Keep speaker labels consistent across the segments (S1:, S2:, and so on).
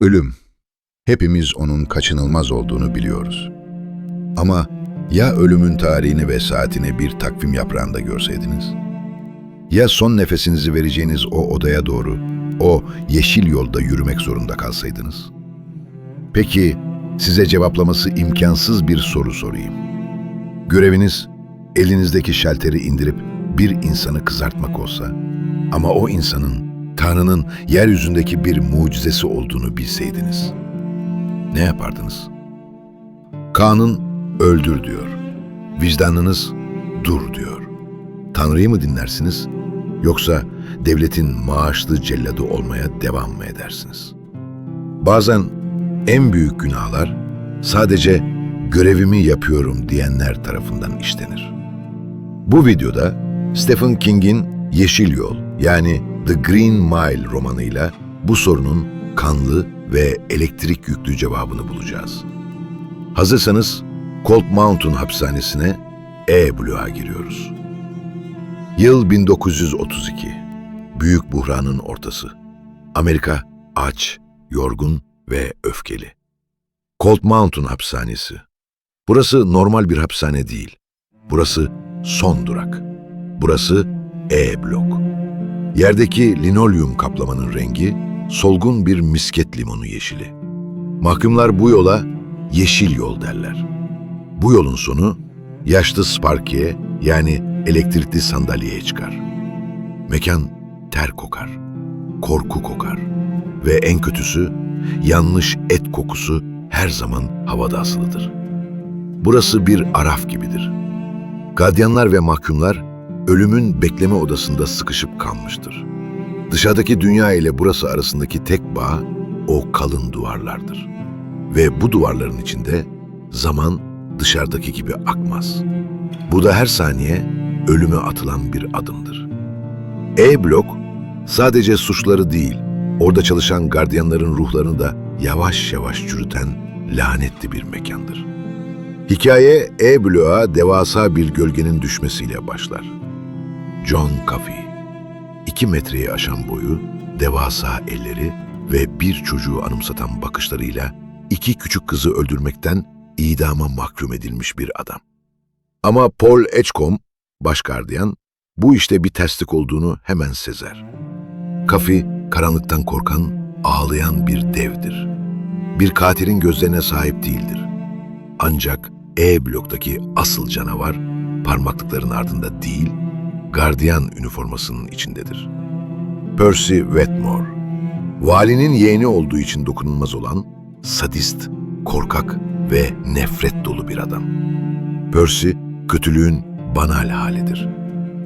S1: Ölüm. Hepimiz onun kaçınılmaz olduğunu biliyoruz. Ama ya ölümün tarihini ve saatini bir takvim yaprağında görseydiniz? Ya son nefesinizi vereceğiniz o odaya doğru, o yeşil yolda yürümek zorunda kalsaydınız? Peki size cevaplaması imkansız bir soru sorayım. Göreviniz elinizdeki şalteri indirip bir insanı kızartmak olsa ama o insanın Tanrı'nın yeryüzündeki bir mucizesi olduğunu bilseydiniz ne yapardınız? Kanun öldür diyor. Vicdanınız dur diyor. Tanrı'yı mı dinlersiniz yoksa devletin maaşlı celladı olmaya devam mı edersiniz? Bazen en büyük günahlar sadece görevimi yapıyorum diyenler tarafından işlenir. Bu videoda Stephen King'in Yeşil Yol yani The Green Mile romanıyla bu sorunun kanlı ve elektrik yüklü cevabını bulacağız. Hazırsanız Cold Mountain hapishanesine E bloğa giriyoruz. Yıl 1932. Büyük buhranın ortası. Amerika aç, yorgun ve öfkeli. Cold Mountain hapishanesi. Burası normal bir hapishane değil. Burası son durak. Burası E blok. Yerdeki linolyum kaplamanın rengi solgun bir misket limonu yeşili. Mahkumlar bu yola yeşil yol derler. Bu yolun sonu yaşlı Sparky'e yani elektrikli sandalyeye çıkar. Mekan ter kokar, korku kokar ve en kötüsü yanlış et kokusu her zaman havada asılıdır. Burası bir araf gibidir. Gadyanlar ve mahkumlar ölümün bekleme odasında sıkışıp kalmıştır. Dışarıdaki dünya ile burası arasındaki tek bağ o kalın duvarlardır. Ve bu duvarların içinde zaman dışarıdaki gibi akmaz. Bu da her saniye ölüme atılan bir adımdır. E-blok sadece suçları değil, orada çalışan gardiyanların ruhlarını da yavaş yavaş çürüten lanetli bir mekandır. Hikaye E-bloğa devasa bir gölgenin düşmesiyle başlar. John Coffey, iki metreyi aşan boyu, devasa elleri ve bir çocuğu anımsatan bakışlarıyla iki küçük kızı öldürmekten idama mahkum edilmiş bir adam. Ama Paul Edgecombe, baş gardiyan, bu işte bir terslik olduğunu hemen sezer. Kafi, karanlıktan korkan, ağlayan bir devdir. Bir katilin gözlerine sahip değildir. Ancak E bloktaki asıl canavar, parmaklıkların ardında değil, gardiyan üniformasının içindedir. Percy Wetmore, valinin yeğeni olduğu için dokunulmaz olan, sadist, korkak ve nefret dolu bir adam. Percy, kötülüğün banal halidir.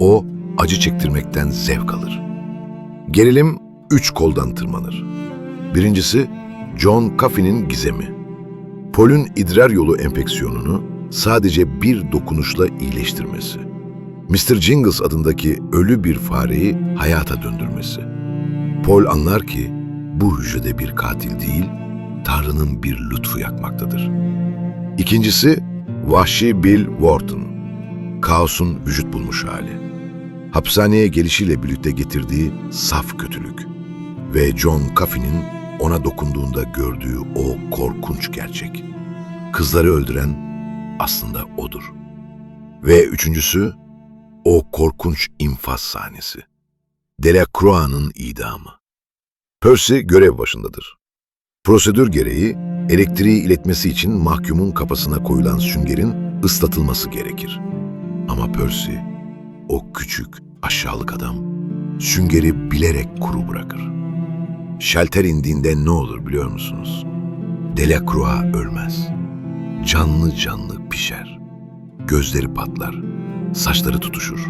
S1: O, acı çektirmekten zevk alır. Gerilim üç koldan tırmanır. Birincisi, John Coffey'nin gizemi. Paul'ün idrar yolu enfeksiyonunu sadece bir dokunuşla iyileştirmesi. Mr. Jingles adındaki ölü bir fareyi hayata döndürmesi. Paul anlar ki bu hücrede bir katil değil, Tanrı'nın bir lütfu yakmaktadır. İkincisi, vahşi Bill Wharton. Kaosun vücut bulmuş hali. Hapishaneye gelişiyle birlikte getirdiği saf kötülük. Ve John Coffey'nin ona dokunduğunda gördüğü o korkunç gerçek. Kızları öldüren aslında odur. Ve üçüncüsü, o korkunç infaz sahnesi. Delacroix'ın idamı. Percy görev başındadır. Prosedür gereği elektriği iletmesi için mahkumun kafasına koyulan süngerin ıslatılması gerekir. Ama Percy, o küçük, aşağılık adam, süngeri bilerek kuru bırakır. Şalter indiğinde ne olur biliyor musunuz? Delacroix ölmez. Canlı canlı pişer. Gözleri patlar, saçları tutuşur.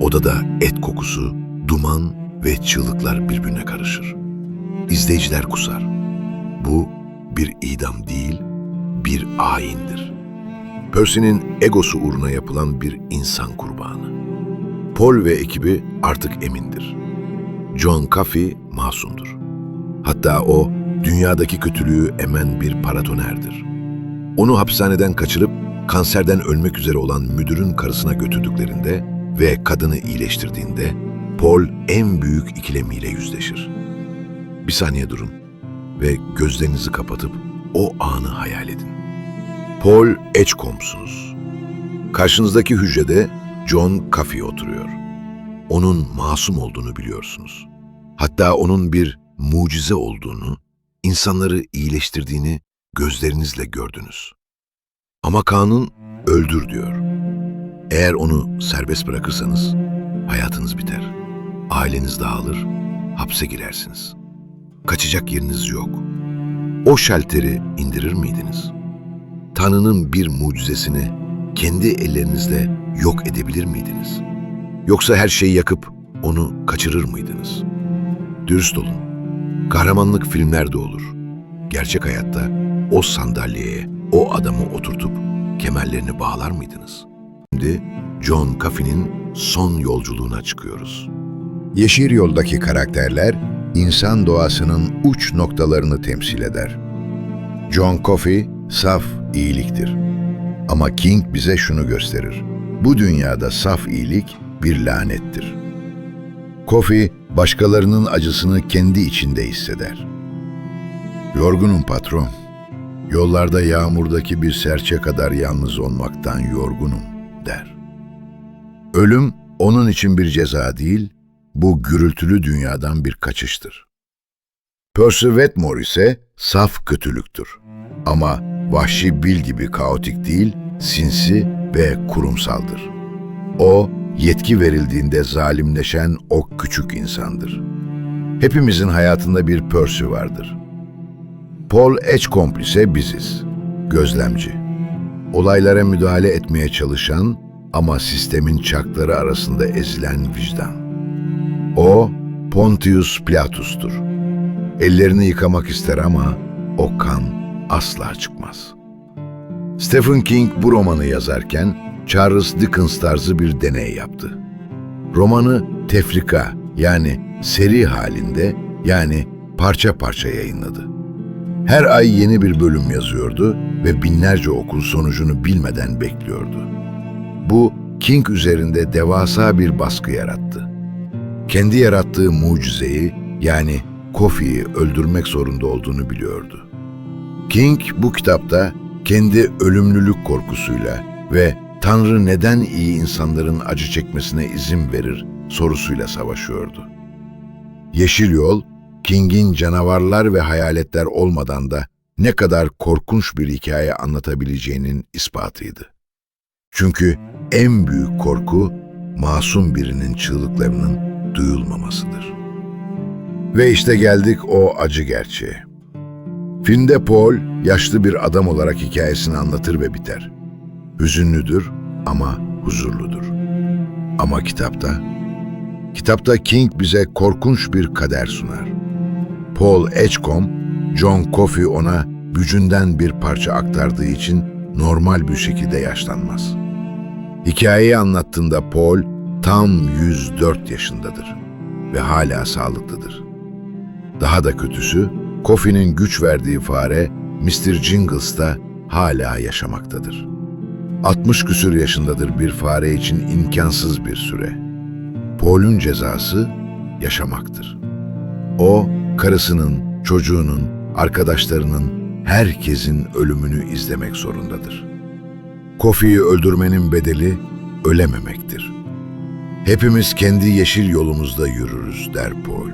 S1: Odada et kokusu, duman ve çığlıklar birbirine karışır. İzleyiciler kusar. Bu bir idam değil, bir ayindir. Percy'nin egosu uğruna yapılan bir insan kurbanı. Paul ve ekibi artık emindir. John Coffey masumdur. Hatta o dünyadaki kötülüğü emen bir paratonerdir. Onu hapishaneden kaçırıp kanserden ölmek üzere olan müdürün karısına götürdüklerinde ve kadını iyileştirdiğinde Paul en büyük ikilemiyle yüzleşir. Bir saniye durun.
S2: ve gözlerinizi kapatıp o anı hayal edin. Paul Edgecombe'sunuz. Karşınızdaki hücrede John Coffey oturuyor. Onun masum olduğunu biliyorsunuz. Hatta onun bir mucize olduğunu, insanları iyileştirdiğini gözlerinizle gördünüz. Ama kanun öldür diyor. Eğer onu serbest bırakırsanız hayatınız biter. Aileniz dağılır, hapse girersiniz. Kaçacak yeriniz yok. O şalteri indirir miydiniz? Tanrı'nın bir mucizesini kendi ellerinizle yok edebilir miydiniz? Yoksa her şeyi yakıp onu kaçırır mıydınız? Dürüst olun. Kahramanlık filmlerde olur. Gerçek hayatta o sandalyeye o adamı oturtup kemerlerini bağlar mıydınız? Şimdi John Coffey'nin son yolculuğuna çıkıyoruz.
S1: Yeşil yoldaki karakterler insan doğasının uç noktalarını temsil eder. John Coffey saf iyiliktir. Ama King bize şunu gösterir. Bu dünyada saf iyilik bir lanettir. Coffey başkalarının acısını kendi içinde hisseder. Yorgunum patron. Yollarda yağmurdaki bir serçe kadar yalnız olmaktan yorgunum der. Ölüm onun için bir ceza değil, bu gürültülü dünyadan bir kaçıştır. Percy Wetmore ise saf kötülüktür. Ama vahşi Bill gibi kaotik değil, sinsi ve kurumsaldır. O, yetki verildiğinde zalimleşen o küçük insandır. Hepimizin hayatında bir Percy vardır. Paul Edgecombe ise biziz, gözlemci. Olaylara müdahale etmeye çalışan ama sistemin çakları arasında ezilen vicdan. O Pontius Pilatus'tur. Ellerini yıkamak ister ama o kan asla çıkmaz. Stephen King bu romanı yazarken Charles Dickens tarzı bir deney yaptı. Romanı tefrika yani seri halinde yani parça parça yayınladı. Her ay yeni bir bölüm yazıyordu ve binlerce okul sonucunu bilmeden bekliyordu. Bu King üzerinde devasa bir baskı yarattı. Kendi yarattığı mucizeyi yani Kofi'yi öldürmek zorunda olduğunu biliyordu. King bu kitapta kendi ölümlülük korkusuyla ve Tanrı neden iyi insanların acı çekmesine izin verir sorusuyla savaşıyordu. Yeşil Yol, King'in canavarlar ve hayaletler olmadan da ne kadar korkunç bir hikaye anlatabileceğinin ispatıydı. Çünkü en büyük korku masum birinin çığlıklarının duyulmamasıdır. Ve işte geldik o acı gerçeğe. Filmde Paul yaşlı bir adam olarak hikayesini anlatır ve biter. Hüzünlüdür ama huzurludur. Ama kitapta, kitapta King bize korkunç bir kader sunar. Paul Edgecombe, John Coffey ona gücünden bir parça aktardığı için normal bir şekilde yaşlanmaz. Hikayeyi anlattığında Paul tam 104 yaşındadır ve hala sağlıklıdır. Daha da kötüsü, Coffey'nin güç verdiği fare Mr. Jingles da hala yaşamaktadır. 60 küsür yaşındadır bir fare için imkansız bir süre. Paul'un cezası yaşamaktır. O, karısının, çocuğunun, arkadaşlarının, herkesin ölümünü izlemek zorundadır. Kofi'yi öldürmenin bedeli ölememektir. Hepimiz kendi yeşil yolumuzda yürürüz der Paul.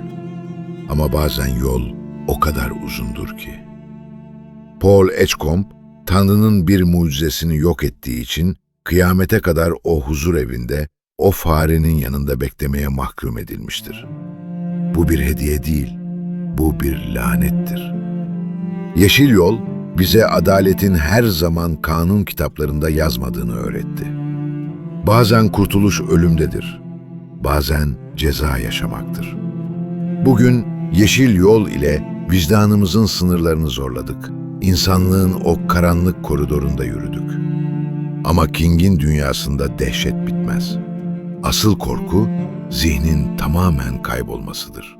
S1: Ama bazen yol o kadar uzundur ki. Paul Edgecombe, Tanrı'nın bir mucizesini yok ettiği için kıyamete kadar o huzur evinde, o farenin yanında beklemeye mahkum edilmiştir. Bu bir hediye değil, bu bir lanettir. Yeşil Yol, bize adaletin her zaman kanun kitaplarında yazmadığını öğretti. Bazen kurtuluş ölümdedir, bazen ceza yaşamaktır. Bugün yeşil yol ile vicdanımızın sınırlarını zorladık. İnsanlığın o karanlık koridorunda yürüdük. Ama King'in dünyasında dehşet bitmez. Asıl korku zihnin tamamen kaybolmasıdır.